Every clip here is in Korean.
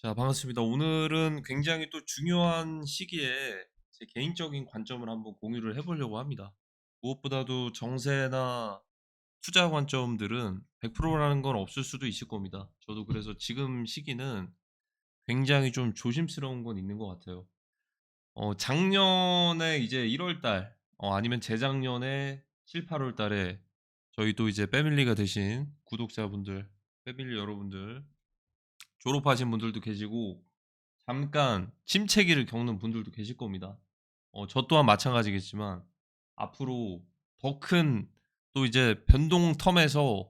자, 반갑습니다. 오늘은 굉장히 또 중요한 시기에 제 개인적인 관점을 한번 공유를 해보려고 합니다. 무엇보다도 정세나 투자 관점들은 100%라는 건 없을 수도 있을 겁니다. 저도 그래서 지금 시기는 굉장히 좀 조심스러운 건 있는 것 같아요. 어, 작년에 이제 1월 달, 어, 아니면 재작년에 7, 8월 달에 저희 또 이제 패밀리가 되신 구독자분들, 패밀리 여러분들, 졸업하신 분들도 계시고, 잠깐 침체기를 겪는 분들도 계실 겁니다. 어, 저 또한 마찬가지겠지만, 앞으로 더 큰 또 이제 변동 텀에서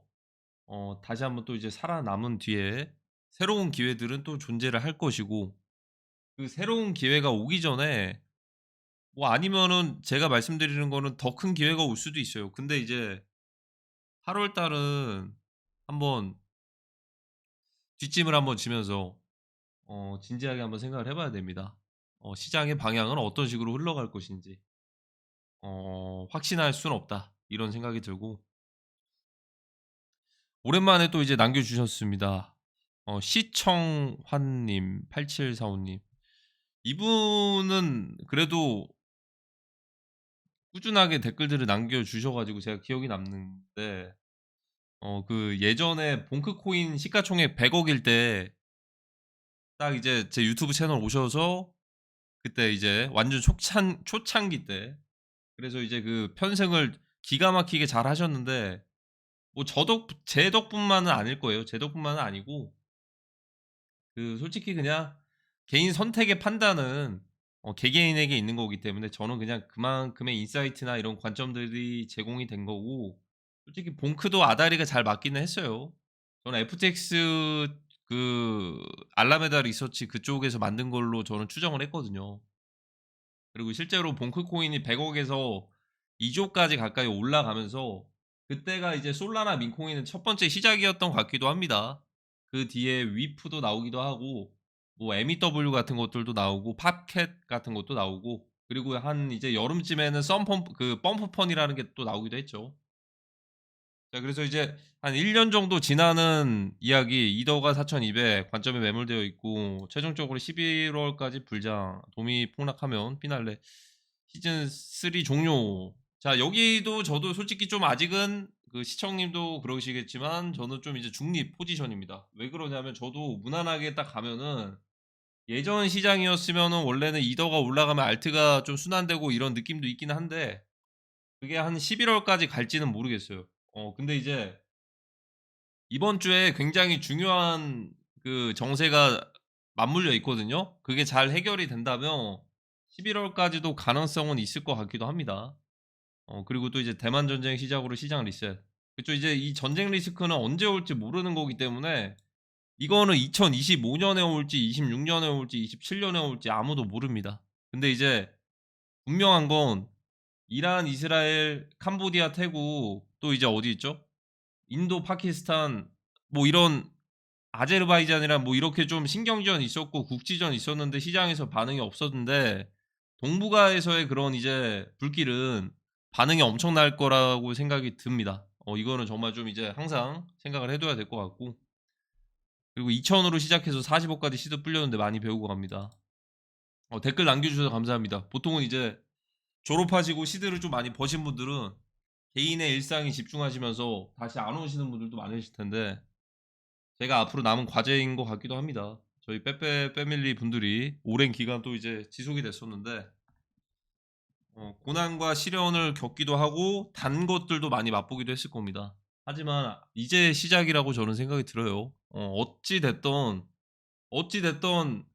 어, 다시 한번 또 이제 살아남은 뒤에 새로운 기회들은 또 존재를 할 것이고, 그 새로운 기회가 오기 전에 뭐 아니면은 제가 말씀드리는 거는 더 큰 기회가 올 수도 있어요. 근데 이제 8월 달은 한번 뒷짐을 한번 지면서 어, 진지하게 한번 생각을 해봐야 됩니다. 어, 시장의 방향은 어떤 식으로 흘러갈 것인지 어, 확신할 수는 없다. 이런 생각이 들고 오랜만에 또 이제 남겨주셨습니다. 어, 시청환님, 8745님. 이분은 그래도 꾸준하게 댓글들을 남겨주셔가지고 제가 기억이 남는데, 어, 그 예전에 봉크코인 시가총액 100억 일 때, 딱 이제 제 유튜브 채널 오셔서, 그때 이제 완전 초창, 초창기 때, 그래서 이제 그 편승을 기가 막히게 잘 하셨는데, 뭐 저 덕, 제 덕분만은 아닐 거예요. 제 덕분만은 아니고, 그 솔직히 그냥 개인 선택의 판단은 어, 개개인에게 있는 거기 때문에 저는 그냥 그만큼의 인사이트나 이런 관점들이 제공이 된 거고 솔직히 봉크도 아다리가 잘 맞기는 했어요. 저는 FTX 그 알라메다 리서치 그쪽에서 만든 걸로 저는 추정을 했거든요. 그리고 실제로 봉크 코인이 100억에서 2조까지 가까이 올라가면서 그때가 이제 솔라나 민코인은 첫 번째 시작이었던 것 같기도 합니다. 그 뒤에 위프도 나오기도 하고 뭐 MEW 같은 것들도 나오고 팝캣 같은 것도 나오고 그리고 한 이제 여름쯤에는 썸펌프 그 펌프펀이라는 게 또 나오기도 했죠. 자, 그래서 이제 한 1년 정도 지나는 이야기 이더가 4200 관점에 매몰되어 있고 최종적으로 11월까지 불장 도미 폭락하면 피날레 시즌 3 종료. 자, 여기도 저도 솔직히 좀 아직은 그 시청님도 그러시겠지만 저는 좀 이제 중립 포지션입니다. 왜 그러냐면 저도 무난하게 딱 가면은 예전 시장이었으면은 원래는 이더가 올라가면 알트가 좀 순환되고 이런 느낌도 있긴 한데 그게 한 11월까지 갈지는 모르겠어요. 어, 근데 이제 이번 주에 굉장히 중요한 그 정세가 맞물려 있거든요. 그게 잘 해결이 된다면 11월까지도 가능성은 있을 것 같기도 합니다. 어, 그리고 또 이제 대만 전쟁 시작으로 시장 리셋. 그쵸 이제 이 전쟁 리스크는 언제 올지 모르는 거기 때문에 이거는 2025년에 올지 26년에 올지 27년에 올지 아무도 모릅니다. 근데 이제 분명한 건 이란, 이스라엘, 캄보디아, 태국 또 이제 어디 있죠? 인도, 파키스탄 뭐 이런 아제르바이잔이랑 뭐 이렇게 좀 신경전 있었고 국지전 있었는데 시장에서 반응이 없었는데 동북아에서의 그런 이제 불길은 반응이 엄청날 거라고 생각이 듭니다. 어 이거는 정말 좀 이제 항상 생각을 해둬야 될 것 같고 그리고 2,000으로 시작해서 45까지 시드 불렸는데 많이 배우고 갑니다. 어, 댓글 남겨주셔서 감사합니다. 보통은 이제 졸업하시고 시드를 좀 많이 버신 분들은 개인의 일상에 집중하시면서 다시 안 오시는 분들도 많으실 텐데 제가 앞으로 남은 과제인 것 같기도 합니다. 저희 빼빼 패밀리 분들이 오랜 기간 또 이제 지속이 됐었는데 어, 고난과 시련을 겪기도 하고 단 것들도 많이 맛보기도 했을 겁니다. 하지만 이제 시작이라고 저는 생각이 들어요. 어, 어찌 됐던 어찌 됐던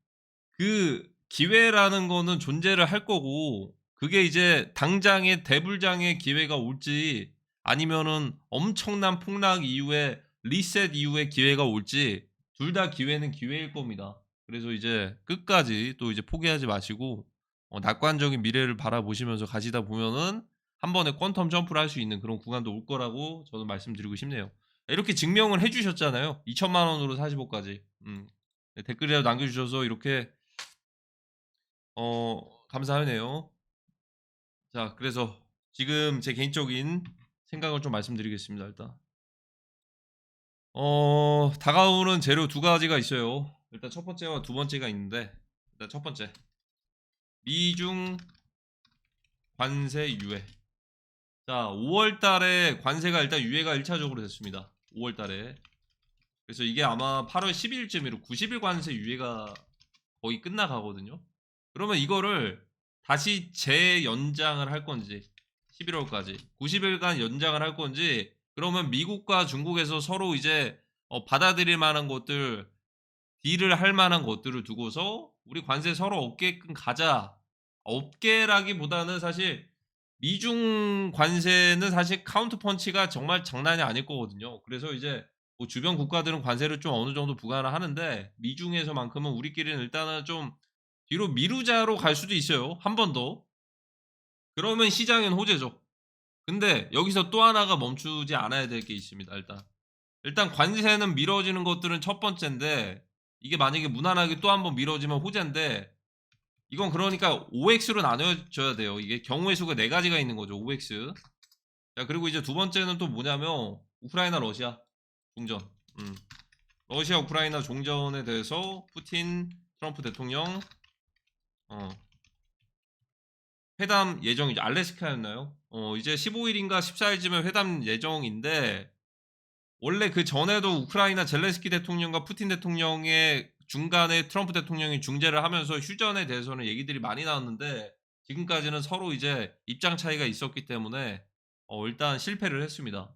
그 기회라는 거는 존재를 할 거고 그게 이제 당장의 대불장의 기회가 올지 아니면은 엄청난 폭락 이후에 리셋 이후에 기회가 올지 둘 다 기회는 기회일 겁니다. 그래서 이제 끝까지 또 이제 포기하지 마시고 어, 낙관적인 미래를 바라보시면서 가시다 보면은 한 번에 퀀텀 점프를 할 수 있는 그런 구간도 올 거라고 저는 말씀드리고 싶네요. 이렇게 증명을 해주셨잖아요. 2천만 원으로 45까지. 음. 네, 댓글이라도 남겨주셔서 이렇게 어 감사하네요. 자, 그래서 지금 제 개인적인 생각을 좀 말씀드리겠습니다. 일단 어 다가오는 재료 두 가지가 있어요. 일단 첫 번째와 두 번째가 있는데 일단 첫 번째 미중 관세 유예. 자, 5월 달에 관세가 일단 유예가 1차적으로 됐습니다. 5월 달에. 그래서 이게 아마 8월 10일쯤으로 90일 관세 유예가 거의 끝나가거든요. 그러면 이거를 다시 재연장을 할 건지 11월까지 90일간 연장을 할 건지 그러면 미국과 중국에서 서로 이제 어, 받아들일 만한 것들 딜을 할 만한 것들을 두고서 우리 관세 서로 없게끔 가자. 없게라기보다는 사실 미중 관세는 사실 카운트 펀치가 정말 장난이 아닐 거거든요. 그래서 이제 뭐 주변 국가들은 관세를 좀 어느 정도 부과를 하는데 미중에서만큼은 우리끼리는 일단은 좀 뒤로 미루자로 갈 수도 있어요. 한 번 더. 그러면 시장은 호재죠. 근데 여기서 또 하나가 멈추지 않아야 될 게 있습니다. 일단 일단 관세는 미뤄지는 것들은 첫 번째인데 이게 만약에 무난하게 또 한 번 미뤄지면 호재인데 이건 그러니까 OX로 나눠줘야 돼요. 이게 경우의 수가 네 가지가 있는 거죠. OX. 자 그리고 이제 두 번째는 또 뭐냐면 우크라이나 러시아 종전. 음. 러시아 우크라이나 종전에 대해서 푸틴 트럼프 대통령 어, 회담 예정이죠. 알래스카였나요? 어, 이제 15일인가 14일쯤에 회담 예정인데 원래 그 전에도 우크라이나 젤레스키 대통령과 푸틴 대통령의 중간에 트럼프 대통령이 중재를 하면서 휴전에 대해서는 얘기들이 많이 나왔는데 지금까지는 서로 이제 입장 차이가 있었기 때문에 어, 일단 실패를 했습니다.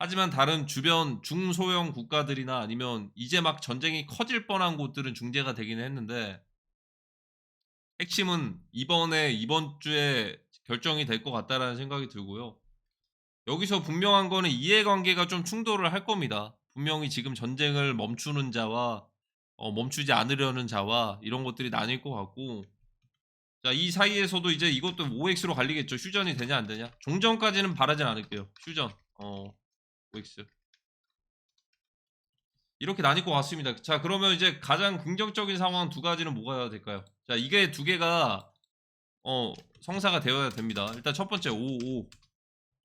하지만 다른 주변 중소형 국가들이나 아니면 이제 막 전쟁이 커질 뻔한 곳들은 중재가 되기는 했는데 핵심은 이번에 이번 주에 결정이 될 것 같다라는 생각이 들고요. 여기서 분명한 거는 이해관계가 좀 충돌을 할 겁니다. 분명히 지금 전쟁을 멈추는 자와 어, 멈추지 않으려는 자와 이런 것들이 나뉠 것 같고 자 이 사이에서도 이제 이것도 OX로 갈리겠죠. 휴전이 되냐 안 되냐. 종전까지는 바라진 않을게요. 휴전. 어 OX. 이렇게 나뉠 것 같습니다. 자 그러면 이제 가장 긍정적인 상황 두 가지는 뭐가 될까요? 자 이게 두 개가 어 성사가 되어야 됩니다. 일단 첫 번째 55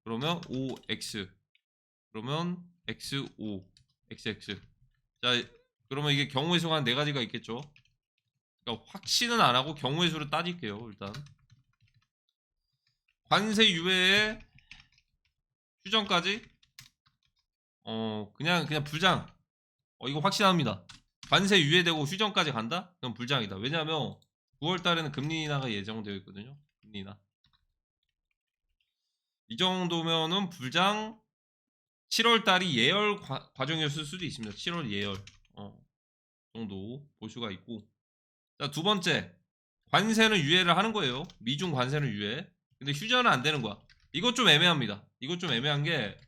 그러면 OX 그러면 XO XX 자 그러면 이게 경우의 수가 한 네 가지가 있겠죠. 그러니까 확신은 안 하고 경우의 수를 따질게요. 일단 관세 유예에 휴전까지 어 그냥 그냥 불장 어 이거 확신합니다. 관세 유예되고 휴전까지 간다? 그럼 불장이다. 왜냐하면 9월 달에는 금리 인하가 예정되어 있거든요. 금리 인하. 이 정도면은 불장 7월 달이 예열 과, 과정이었을 수도 있습니다. 7월 예열 어, 정도 볼 수가 있고 자 두 번째 관세는 유예를 하는 거예요. 미중 관세는 유예. 근데 휴전은 안 되는 거야. 이것 좀 애매합니다. 이것 좀 애매한 게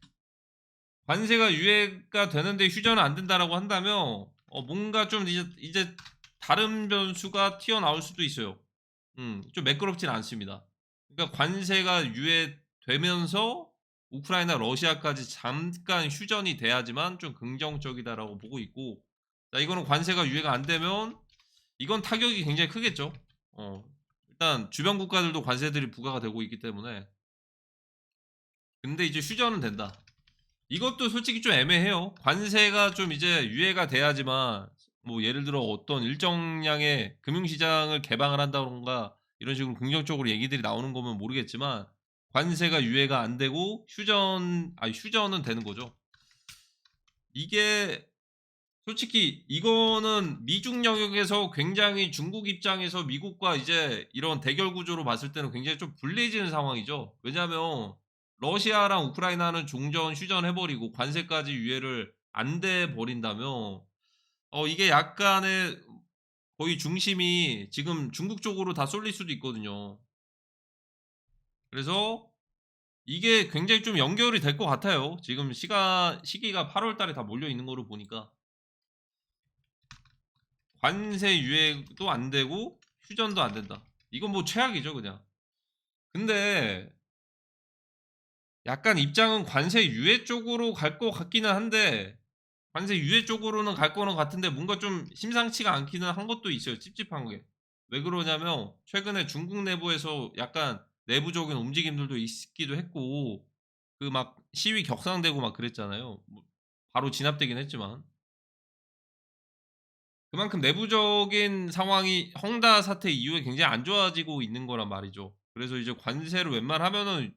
관세가 유예가 되는데 휴전은 안 된다라고 한다면 어, 뭔가 좀 이제 이제 다른 변수가 튀어나올 수도 있어요. 음, 좀 매끄럽진 않습니다. 그러니까 관세가 유예되면서 우크라이나 러시아까지 잠깐 휴전이 돼야지만 좀 긍정적이다라고 보고 있고 자 이거는 관세가 유예가 안 되면 이건 타격이 굉장히 크겠죠. 어, 일단 주변 국가들도 관세들이 부과가 되고 있기 때문에 근데 이제 휴전은 된다. 이것도 솔직히 좀 애매해요. 관세가 좀 이제 유예가 돼야지만 뭐 예를 들어 어떤 일정량의 금융시장을 개방을 한다던가 이런 식으로 긍정적으로 얘기들이 나오는 거면 모르겠지만 관세가 유예가 안 되고 휴전 아니 휴전은 되는 거죠. 이게 솔직히 이거는 미중 영역에서 굉장히 중국 입장에서 미국과 이제 이런 대결 구조로 봤을 때는 굉장히 좀 불리해지는 상황이죠. 왜냐하면 러시아랑 우크라이나는 종전 휴전 해버리고 관세까지 유예를 안 돼 버린다면 어 이게 약간의 거의 중심이 지금 중국 쪽으로 다 쏠릴 수도 있거든요. 그래서 이게 굉장히 좀 연결이 될 것 같아요. 지금 시가 시기가 8월 달에 다 몰려 있는 거로 보니까 관세 유예도 안 되고 휴전도 안 된다. 이건 뭐 최악이죠, 그냥. 근데 약간 입장은 관세 유예 쪽으로 갈 것 같기는 한데 관세 유예 쪽으로는 갈 거는 같은데 뭔가 좀 심상치가 않기는 한 것도 있어요. 찝찝한 게. 왜 그러냐면 최근에 중국 내부에서 약간 내부적인 움직임들도 있기도 했고 그 막 시위 격상되고 막 그랬잖아요. 뭐 바로 진압되긴 했지만 그만큼 내부적인 상황이 헝다 사태 이후에 굉장히 안 좋아지고 있는 거란 말이죠. 그래서 이제 관세를 웬만하면은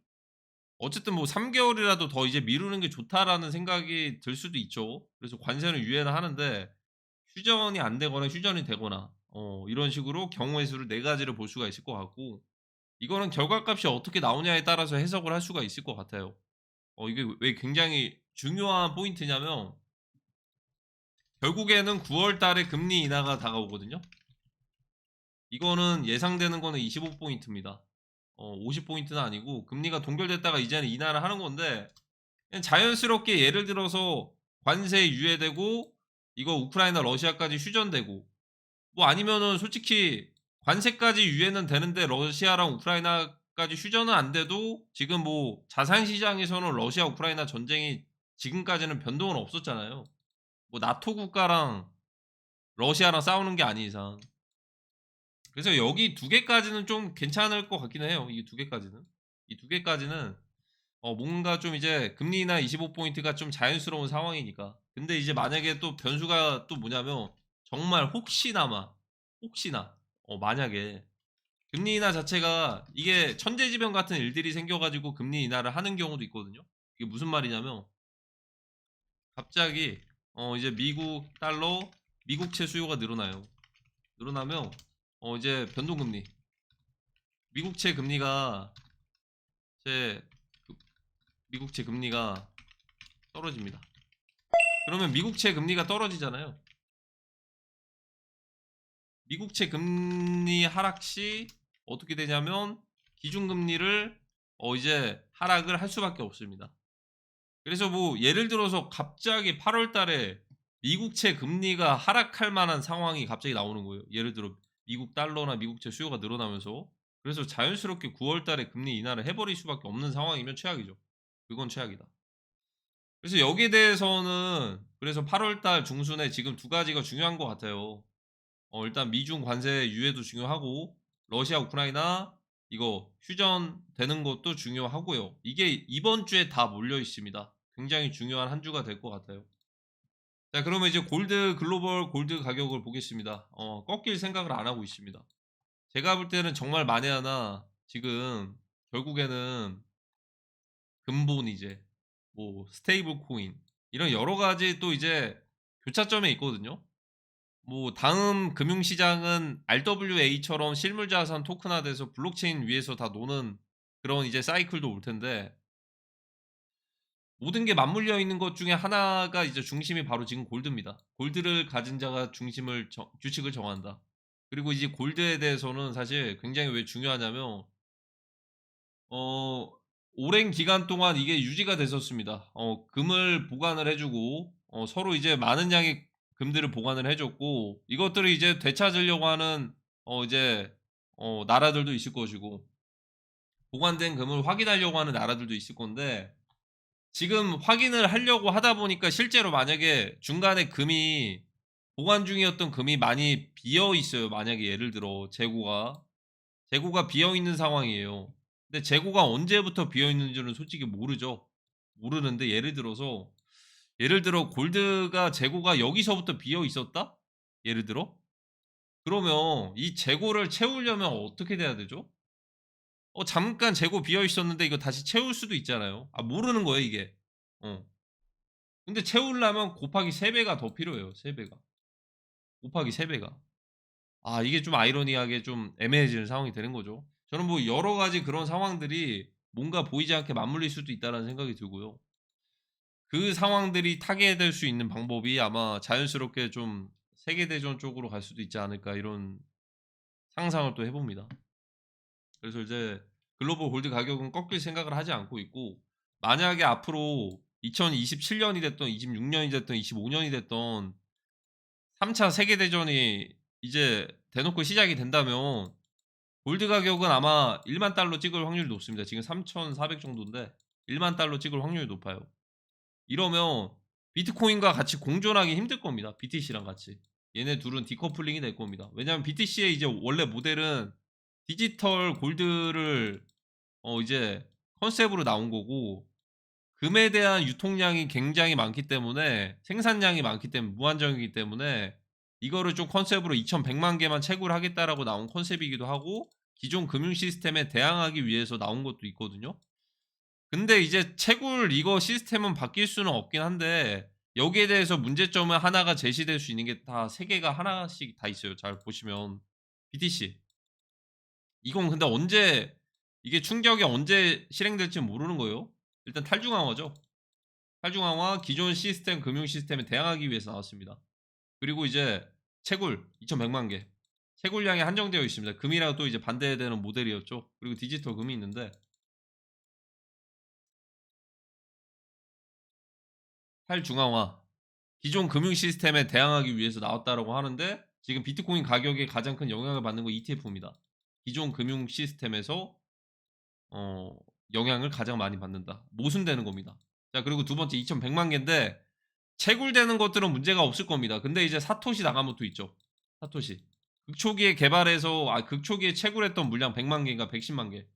어쨌든 뭐 3개월이라도 더 이제 미루는 게 좋다라는 생각이 들 수도 있죠. 그래서 관세는 유예는 하는데 휴전이 안 되거나 휴전이 되거나 어 이런 식으로 경우의 수를 네 가지를 볼 수가 있을 것 같고 이거는 결과값이 어떻게 나오냐에 따라서 해석을 할 수가 있을 것 같아요. 어 이게 왜 굉장히 중요한 포인트냐면 결국에는 9월 달에 금리 인하가 다가오거든요. 이거는 예상되는 거는 25포인트입니다. 어, 50포인트는 아니고 금리가 동결됐다가 이제는 인하를 하는 건데 자연스럽게 예를 들어서 관세 유예되고 이거 우크라이나 러시아까지 휴전되고 뭐 아니면은 솔직히 관세까지 유예는 되는데 러시아랑 우크라이나까지 휴전은 안 돼도 지금 뭐 자산 시장에서는 러시아 우크라이나 전쟁이 지금까지는 변동은 없었잖아요. 뭐 나토 국가랑 러시아랑 싸우는 게 아닌 이상. 그래서 여기 두 개까지는 좀 괜찮을 것 같긴 해요. 이 두 개까지는. 이 두 개까지는 어 뭔가 좀 이제 금리나 25포인트가 좀 자연스러운 상황이니까. 근데 이제 만약에 또 변수가 또 뭐냐면 정말 혹시나마 혹시나 어 만약에 금리 인하 자체가 이게 천재지변 같은 일들이 생겨가지고 금리 인하를 하는 경우도 있거든요. 이게 무슨 말이냐면 갑자기 어 이제 미국 달러 미국채 수요가 늘어나요. 늘어나면 어 이제 변동금리 미국채 금리가 제 그- 미국채 금리가 떨어집니다. 그러면 미국채 금리가 떨어지잖아요. 미국채 금리 하락 시 어떻게 되냐면 기준금리를 어 이제 하락을 할 수밖에 없습니다. 그래서 뭐 예를 들어서 갑자기 8월 달에 미국채 금리가 하락할 만한 상황이 갑자기 나오는 거예요. 예를 들어 미국 달러나 미국채 수요가 늘어나면서 그래서 자연스럽게 9월 달에 금리 인하를 해버릴 수밖에 없는 상황이면 최악이죠. 그건 최악이다. 그래서 여기에 대해서는 그래서 8월 달 중순에 지금 두 가지가 중요한 것 같아요. 어, 일단 미중 관세 유예도 중요하고 러시아 우크라이나 이거 휴전 되는 것도 중요하고요. 이게 이번 주에 다 몰려 있습니다. 굉장히 중요한 한 주가 될 것 같아요. 자, 그러면 이제 골드 글로벌 골드 가격을 보겠습니다. 어, 꺾일 생각을 안 하고 있습니다. 제가 볼 때는 정말 만에 하나 지금 결국에는 근본 이제 뭐 스테이블 코인 이런 여러 가지 또 이제 교차점에 있거든요. 뭐 다음 금융시장은 RWA처럼 실물자산 토큰화돼서 블록체인 위에서 다 노는 그런 이제 사이클도 올 텐데 모든 게 맞물려 있는 것 중에 하나가 이제 중심이 바로 지금 골드입니다. 골드를 가진 자가 중심을 정- 규칙을 정한다. 그리고 이제 골드에 대해서는 사실 굉장히 왜 중요하냐면 어 오랜 기간 동안 이게 유지가 됐었습니다. 어 금을 보관을 해주고 어 서로 이제 많은 양의 금들을 보관을 해줬고 이것들을 이제 되찾으려고 하는 어 이제 어 나라들도 있을 것이고 보관된 금을 확인하려고 하는 나라들도 있을 건데 지금 확인을 하려고 하다 보니까 실제로 만약에 중간에 금이 보관 중이었던 금이 많이 비어 있어요. 만약에 예를 들어 재고가 재고가 비어 있는 상황이에요. 근데 재고가 언제부터 비어 있는지는 솔직히 모르죠. 모르는데 예를 들어서 예를 들어 골드가 재고가 여기서부터 비어 있었다? 예를 들어? 그러면 이 재고를 채우려면 어떻게 돼야 되죠? 어 잠깐 재고 비어 있었는데 이거 다시 채울 수도 있잖아요. 아 모르는 거예요, 이게. 어. 근데 채우려면 곱하기 3배가 더 필요해요. 3배가. 곱하기 3배가. 아 이게 좀 아이러니하게 좀 애매해지는 상황이 되는 거죠. 저는 뭐 여러 가지 그런 상황들이 뭔가 보이지 않게 맞물릴 수도 있다라는 생각이 들고요. 그 상황들이 타개될 수 있는 방법이 아마 자연스럽게 좀 세계대전 쪽으로 갈 수도 있지 않을까 이런 상상을 또 해봅니다. 그래서 이제 글로벌 골드 가격은 꺾일 생각을 하지 않고 있고 만약에 앞으로 2027년이 됐던 26년이 됐던 25년이 됐던 3차 세계대전이 이제 대놓고 시작이 된다면 골드 가격은 아마 1만 달러 찍을 확률이 높습니다. 지금 3,400 정도인데 1만 달러 찍을 확률이 높아요. 이러면 비트코인과 같이 공존하기 힘들 겁니다. BTC랑 같이. 얘네 둘은 디커플링이 될 겁니다. 왜냐하면 BTC의 이제 원래 모델은 디지털 골드를 어 이제 컨셉으로 나온 거고 금에 대한 유통량이 굉장히 많기 때문에 생산량이 많기 때문에 무한정이기 때문에 이거를 좀 컨셉으로 2,100만 개만 채굴 하겠다라고 나온 컨셉이기도 하고 기존 금융 시스템에 대항하기 위해서 나온 것도 있거든요. 근데 이제 채굴 이거 시스템은 바뀔 수는 없긴 한데 여기에 대해서 문제점은 하나가 제시될 수 있는 게 다 세 개가 하나씩 다 있어요. 잘 보시면 BTC 이건 근데 언제 이게 충격이 언제 실행될지 모르는 거예요. 일단 탈중앙화죠. 탈중앙화 기존 시스템 금융 시스템에 대항하기 위해서 나왔습니다. 그리고 이제 채굴 2,100만 개. 채굴량이 한정되어 있습니다. 금이랑 또 이제 반대되는 모델이었죠. 그리고 디지털 금이 있는데 탈중앙화 기존 금융 시스템에 대항하기 위해서 나왔다라고 하는데 지금 비트코인 가격에 가장 큰 영향을 받는 건 ETF입니다. 기존 금융 시스템에서 어, 영향을 가장 많이 받는다. 모순되는 겁니다. 자, 그리고 두 번째 2,100만 개인데 채굴되는 것들은 문제가 없을 겁니다. 근데 이제 사토시 나가모토 있죠. 사토시. 극초기에 개발해서 아 극초기에 채굴했던 물량 100만 개인가 110만 개.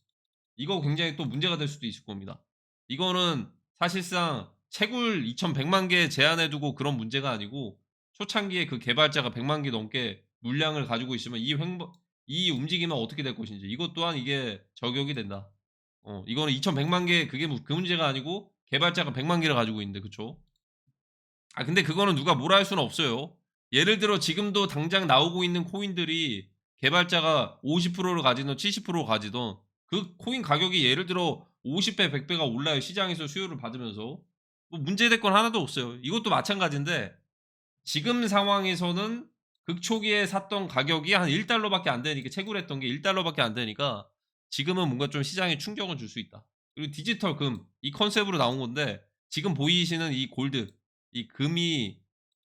이거 굉장히 또 문제가 될 수도 있을 겁니다. 이거는 사실상 채굴 2,100만 개 제한해 두고 그런 문제가 아니고 초창기에 그 개발자가 100만 개 넘게 물량을 가지고 있으면 이 횡보 이 움직임은 어떻게 될 것인지 이것 또한 이게 저격이 된다. 어, 이거는 2,100만 개 그게 무- 그 문제가 아니고 개발자가 100만 개를 가지고 있는데 그쵸? 아 근데 그거는 누가 뭐라 할 수는 없어요. 예를 들어 지금도 당장 나오고 있는 코인들이 개발자가 50%를 가지던 70%를 가지던 그 코인 가격이 예를 들어 50배, 100배가 올라요. 시장에서 수요를 받으면서. 뭐 문제될 건 하나도 없어요. 이것도 마찬가지인데 지금 상황에서는 극초기에 샀던 가격이 한 1달러밖에 안 되니까 채굴했던 게 1달러밖에 안 되니까 지금은 뭔가 좀 시장에 충격을 줄 수 있다. 그리고 디지털 금 이 컨셉으로 나온 건데 지금 보이시는 이 골드 이 금이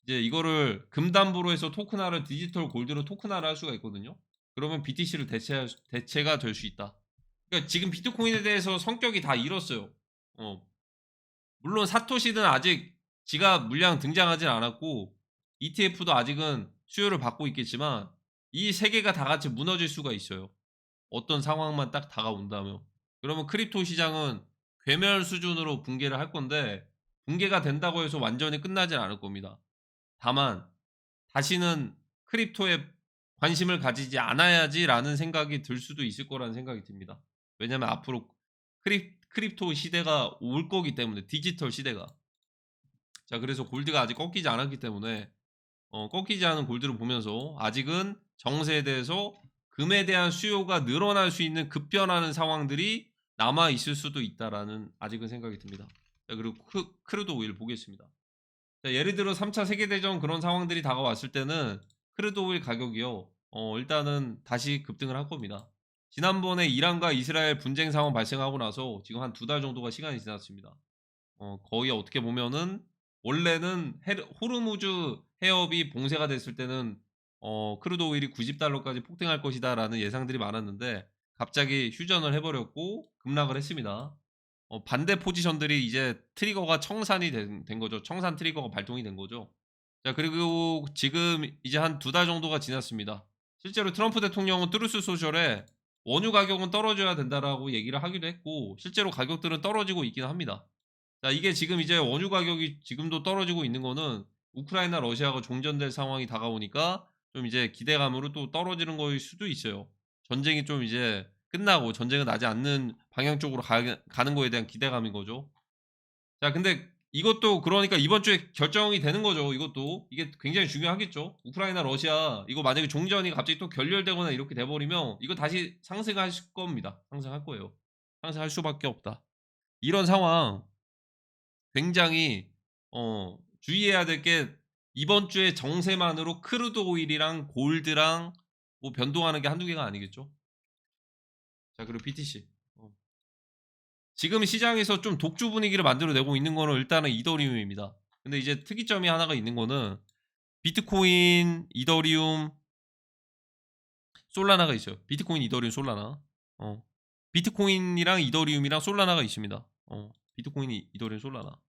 이제 이거를 금담보로 해서 토큰화를 디지털 골드로 토큰화를 할 수가 있거든요. 그러면 BTC를 대체 대체가 될 수 있다. 그러니까 지금 비트코인에 대해서 성격이 다 잃었어요. 어. 물론 사토시는 아직 지가 물량 등장하진 않았고 ETF도 아직은 수요를 받고 있겠지만 이 세 개가 다 같이 무너질 수가 있어요. 어떤 상황만 딱 다가온다면. 그러면 크립토 시장은 괴멸 수준으로 붕괴를 할 건데 붕괴가 된다고 해서 완전히 끝나진 않을 겁니다. 다만 다시는 크립토에 관심을 가지지 않아야지라는 생각이 들 수도 있을 거라는 생각이 듭니다. 왜냐면 앞으로 크립, 크립토 시대가 올 거기 때문에 디지털 시대가 자 그래서 골드가 아직 꺾이지 않았기 때문에 어, 꺾이지 않은 골드를 보면서 아직은 정세에 대해서 금에 대한 수요가 늘어날 수 있는 급변하는 상황들이 남아 있을 수도 있다라는 아직은 생각이 듭니다. 자, 그리고 크, 크루드 오일 보겠습니다. 자, 예를 들어 3차 세계대전 그런 상황들이 다가왔을 때는 크루드 오일 가격이요. 어, 일단은 다시 급등을 할 겁니다. 지난번에 이란과 이스라엘 분쟁 상황 발생하고 나서 지금 한 두 달 정도가 시간이 지났습니다. 어, 거의 어떻게 보면은 원래는 호르무즈 해협이 봉쇄가 됐을 때는 어, 크루드 오일이 90달러까지 폭등할 것이다 라는 예상들이 많았는데 갑자기 휴전을 해버렸고 급락을 했습니다. 어, 반대 포지션들이 이제 트리거가 청산이 된, 된 거죠. 청산 트리거가 발동이 된 거죠. 자 그리고 지금 이제 한 두 달 정도가 지났습니다. 실제로 트럼프 대통령은 트루스 소셜에 원유 가격은 떨어져야 된다라고 얘기를 하기도 했고 실제로 가격들은 떨어지고 있긴 합니다. 자 이게 지금 이제 원유 가격이 지금도 떨어지고 있는 거는 우크라이나 러시아가 종전될 상황이 다가오니까 좀 이제 기대감으로 또 떨어지는 거일 수도 있어요. 전쟁이 좀 이제 끝나고 전쟁은 나지 않는 방향 쪽으로 가, 가는 거에 대한 기대감인 거죠. 자, 근데 이것도 그러니까 이번 주에 결정이 되는 거죠. 이것도 이게 굉장히 중요하겠죠. 우크라이나 러시아 이거 만약에 종전이 갑자기 또 결렬되거나 이렇게 돼버리면 이거 다시 상승할 겁니다. 상승할 거예요. 상승할 수밖에 없다. 이런 상황 굉장히 어, 주의해야 될 게 이번 주에 정세만으로 크루드 오일이랑 골드랑 뭐 변동하는 게 한두 개가 아니겠죠. 자 그리고 BTC 어. 지금 시장에서 좀 독주 분위기를 만들어내고 있는 거는 일단은 이더리움입니다. 근데 이제 특이점이 하나가 있는 거는 비트코인, 이더리움, 솔라나가 있어요. 비트코인, 이더리움, 솔라나. 어. 비트코인이랑 이더리움이랑 솔라나가 있습니다. 어. 비트코인, 이더리움, 솔라나.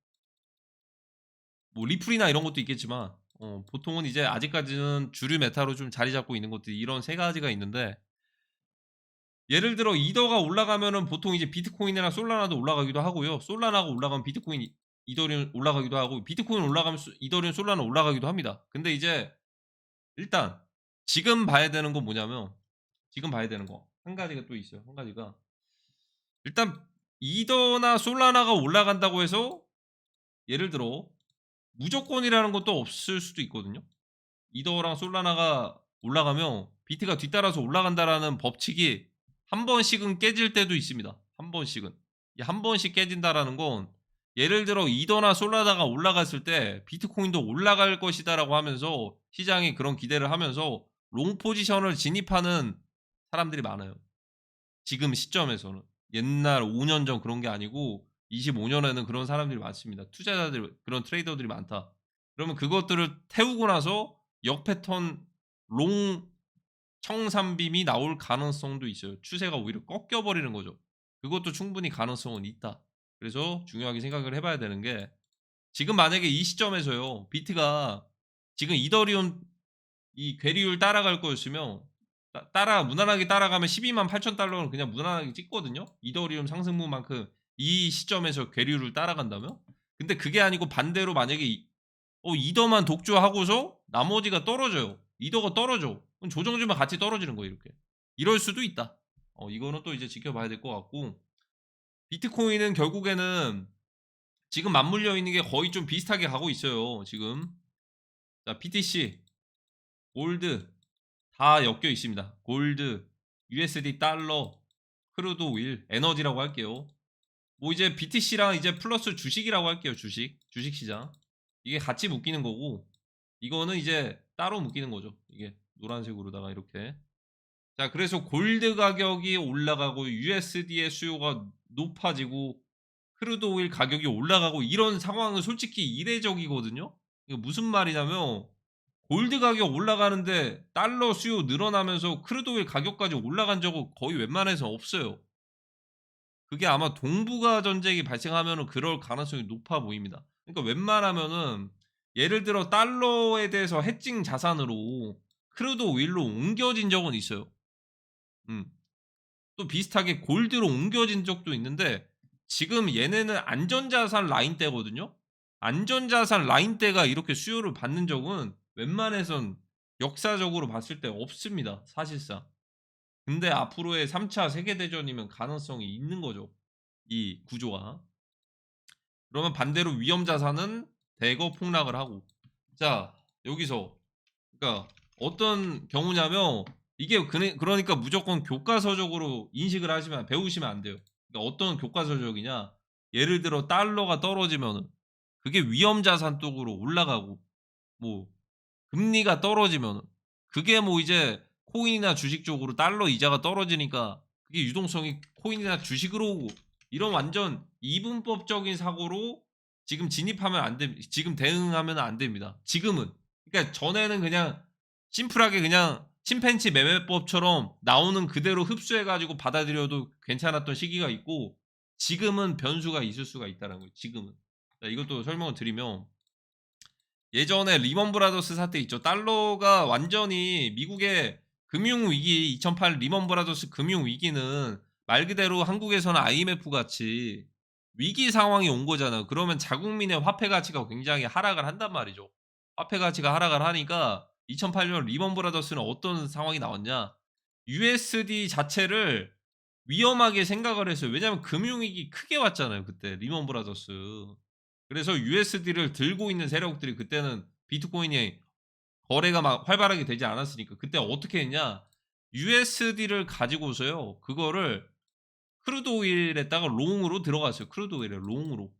뭐 리플이나 이런 것도 있겠지만 어, 보통은 이제 아직까지는 주류 메타로 좀 자리 잡고 있는 것들이 이런 세 가지가 있는데 예를 들어 이더가 올라가면은 보통 이제 비트코인이나 솔라나도 올라가기도 하고요. 솔라나가 올라가면 비트코인, 이더리움 올라가기도 하고 비트코인 올라가면 소- 이더리움, 솔라나 올라가기도 합니다. 근데 이제 일단 지금 봐야 되는 건 뭐냐면 지금 봐야 되는 거 한 가지가 또 있어요. 한 가지가 일단 이더나 솔라나가 올라간다고 해서 예를 들어 무조건이라는 것도 없을 수도 있거든요. 이더랑 솔라나가 올라가면 비트가 뒤따라서 올라간다라는 법칙이 한 번씩은 깨질 때도 있습니다. 한 번씩은. 이한 번씩 깨진다라는 건 예를 들어 이더나 솔라나가 올라갔을 때 비트코인도 올라갈 것이다라고 하면서 시장이 그런 기대를 하면서 롱 포지션을 진입하는 사람들이 많아요. 지금 시점에서는. 옛날 5년 전 그런 게 아니고 25년에는 그런 사람들이 많습니다. 투자자들, 그런 트레이더들이 많다. 그러면 그것들을 태우고 나서 역 패턴 롱 청산빔이 나올 가능성도 있어요. 추세가 오히려 꺾여 버리는 거죠. 그것도 충분히 가능성은 있다. 그래서 중요하게 생각을 해봐야 되는 게 지금 만약에 이 시점에서요 비트가 지금 이더리움 이 괴리율 따라갈 거였으면 따- 따라 무난하게 따라가면 12만 8천 달러는 그냥 무난하게 찍거든요. 이더리움 상승분만큼 이 시점에서 괴리율을 따라간다면 근데 그게 아니고 반대로 만약에 이- 어, 이더만 독주하고서 나머지가 떨어져요. 이더가 떨어져. 그럼 조정주면 같이 떨어지는 거예요, 이렇게. 이럴 수도 있다. 어, 이거는 또 이제 지켜봐야 될 것 같고. 비트코인은 결국에는 지금 맞물려 있는 게 거의 좀 비슷하게 가고 있어요, 지금. 자, BTC, 골드 다 엮여 있습니다. 골드, USD 달러, 크루드 오일, 에너지라고 할게요. 뭐 이제 BTC랑 이제 플러스 주식이라고 할게요, 주식. 주식 시장. 이게 같이 묶이는 거고 이거는 이제 따로 묶이는 거죠. 이게 노란색으로다가 이렇게. 자, 그래서 골드 가격이 올라가고 USD의 수요가 높아지고 크루드 오일 가격이 올라가고 이런 상황은 솔직히 이례적이거든요. 이게 무슨 말이냐면 골드 가격 올라가는데 달러 수요 늘어나면서 크루드 오일 가격까지 올라간 적은 거의 웬만해서 없어요. 그게 아마 동북아 전쟁이 발생하면 그럴 가능성이 높아 보입니다. 그러니까 웬만하면은 예를 들어 달러에 대해서 해칭 자산으로 크루드 오일로 옮겨진 적은 있어요. 음. 또 비슷하게 골드로 옮겨진 적도 있는데 지금 얘네는 안전자산 라인대거든요. 안전자산 라인대가 이렇게 수요를 받는 적은 웬만해선 역사적으로 봤을 때 없습니다. 사실상. 근데 앞으로의 3차 세계대전이면 가능성이 있는 거죠. 이 구조가. 그러면 반대로 위험 자산은 대거 폭락을 하고. 자, 여기서 그러니까 어떤 경우냐면 이게 그- 그러니까 무조건 교과서적으로 인식을 하시면 배우시면 안 돼요. 그러니까 어떤 교과서적이냐? 예를 들어 달러가 떨어지면은 그게 위험 자산 쪽으로 올라가고 뭐 금리가 떨어지면은 그게 뭐 이제 코인이나 주식 쪽으로 달러 이자가 떨어지니까 그게 유동성이 코인이나 주식으로 오고 이런 완전 이분법적인 사고로 지금 진입하면 안 됩니다. 지금 대응하면 안 됩니다. 지금은. 그러니까 전에는 그냥 심플하게 그냥 침팬치 매매법처럼 나오는 그대로 흡수해가지고 받아들여도 괜찮았던 시기가 있고 지금은 변수가 있을 수가 있다는 거예요. 지금은. 자, 이것도 설명을 드리면 예전에 리먼 브라더스 사태 있죠. 달러가 완전히 미국의 금융 위기 2008 리먼 브라더스 금융 위기는 말 그대로 한국에서는 IMF 같이 위기 상황이 온 거잖아요. 그러면 자국민의 화폐 가치가 굉장히 하락을 한단 말이죠. 화폐 가치가 하락을 하니까 2008년 리먼 브라더스는 어떤 상황이 나왔냐? USD 자체를 위험하게 생각을 했어요. 왜냐하면 금융위기 크게 왔잖아요. 그때 리먼 브라더스. 그래서 USD를 들고 있는 세력들이 그때는 비트코인이 거래가 막 활발하게 되지 않았으니까 그때 어떻게 했냐? USD를 가지고서요. 그거를 크루드 오일에다가 롱으로 들어갔어요. 크루드 오일에 롱으로.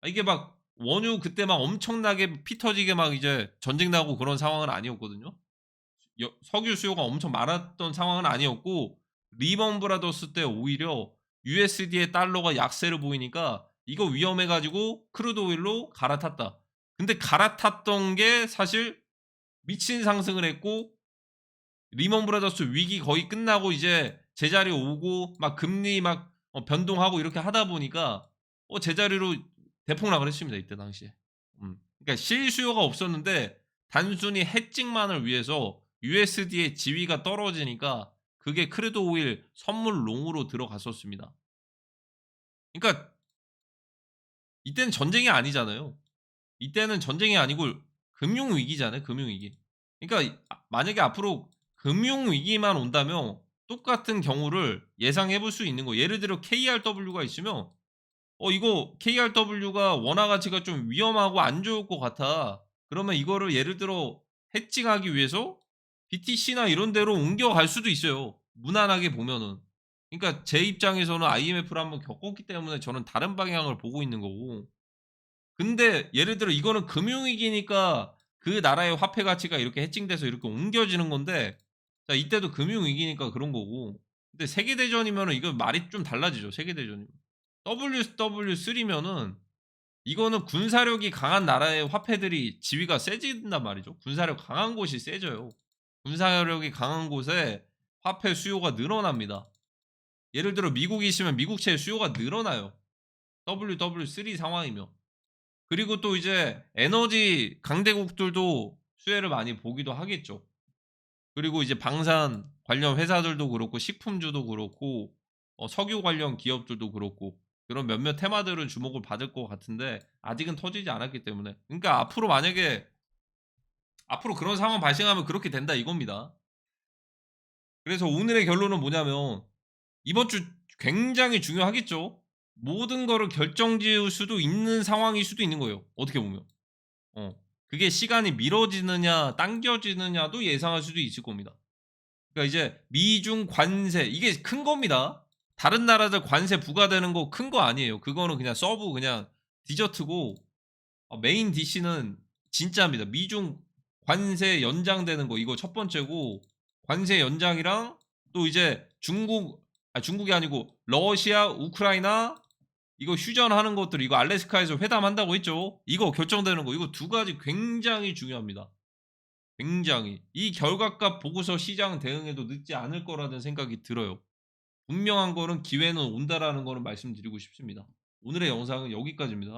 아, 이게 막 원유 그때 막 엄청나게 피 터지게 막 이제 전쟁 나고 그런 상황은 아니었거든요. 여- 석유 수요가 엄청 많았던 상황은 아니었고 리먼 브라더스 때 오히려 USD의 달러가 약세를 보이니까 이거 위험해가지고 크루드 오일로 갈아탔다. 근데 갈아탔던 게 사실 미친 상승을 했고 리먼 브라더스 위기 거의 끝나고 이제 제자리 오고 막 금리 막 어, 변동하고 이렇게 하다 보니까 어, 제자리로 대폭락을 했습니다 이때 당시에. 음. 그러니까 실수요가 없었는데 단순히 해칭만을 위해서 USD의 지위가 떨어지니까 그게 크루드 오일 선물 롱으로 들어갔었습니다. 그러니까 이때는 전쟁이 아니잖아요. 이때는 전쟁이 아니고 금융 위기잖아요. 금융 위기. 그러니까 이아 만약에 앞으로 금융 위기만 온다면 똑같은 경우를 예상해 볼 수 있는 거예요. 예를 들어 KRW가 있으면 어 이거 KRW가 원화 가치가 좀 위험하고 안 좋을 것 같아. 그러면 이거를 예를 들어 해칭하기 위해서 BTC나 이런 데로 옮겨갈 수도 있어요. 무난하게 보면은. 그러니까 제 입장에서는 IMF를 한번 겪었기 때문에 저는 다른 방향을 보고 있는 거고. 근데 예를 들어 이거는 금융위기니까 그 나라의 화폐 가치가 이렇게 해칭돼서 이렇게 옮겨지는 건데 자 이때도 금융위기니까 그런 거고. 근데 세계대전이면은 이건 말이 좀 달라지죠, 세계대전이면. WW3면은 이거는 군사력이 강한 나라의 화폐들이 지위가 세진단 말이죠. 군사력 강한 곳이 세져요. 군사력이 강한 곳에 화폐 수요가 늘어납니다. 예를 들어 미국이 있으면 미국채 수요가 늘어나요. WW3 상황이면. 그리고 또 이제 에너지 강대국들도 수혜를 많이 보기도 하겠죠. 그리고 이제 방산 관련 회사들도 그렇고 식품주도 그렇고 어 석유 관련 기업들도 그렇고 그런 몇몇 테마들은 주목을 받을 것 같은데 아직은 터지지 않았기 때문에. 그러니까 앞으로 만약에 앞으로 그런 상황 발생하면 그렇게 된다 이겁니다. 그래서 오늘의 결론은 뭐냐면 이번 주 굉장히 중요하겠죠. 모든 거를 결정지을 수도 있는 상황일 수도 있는 거예요, 어떻게 보면. 어. 그게 시간이 미뤄지느냐 당겨지느냐도 예상할 수도 있을 겁니다. 그러니까 이제 미중 관세 이게 큰 겁니다. 다른 나라들 관세 부과되는 거 큰거 아니에요. 그거는 그냥 서브 그냥 디저트고 어 메인 디시는 진짜입니다. 미중 관세 연장되는 거 이거 첫 번째고 관세 연장이랑 또 이제 중국 아 중국이 아니고 러시아, 우크라이나 이거 휴전하는 것들 이거 알래스카에서 회담한다고 했죠. 이거 결정되는 거 이거 두 가지 굉장히 중요합니다. 굉장히. 이 결과값 보고서 시장 대응에도 늦지 않을 거라는 생각이 들어요. 분명한 거는 기회는 온다라는 거는 말씀드리고 싶습니다. 오늘의 영상은 여기까지입니다.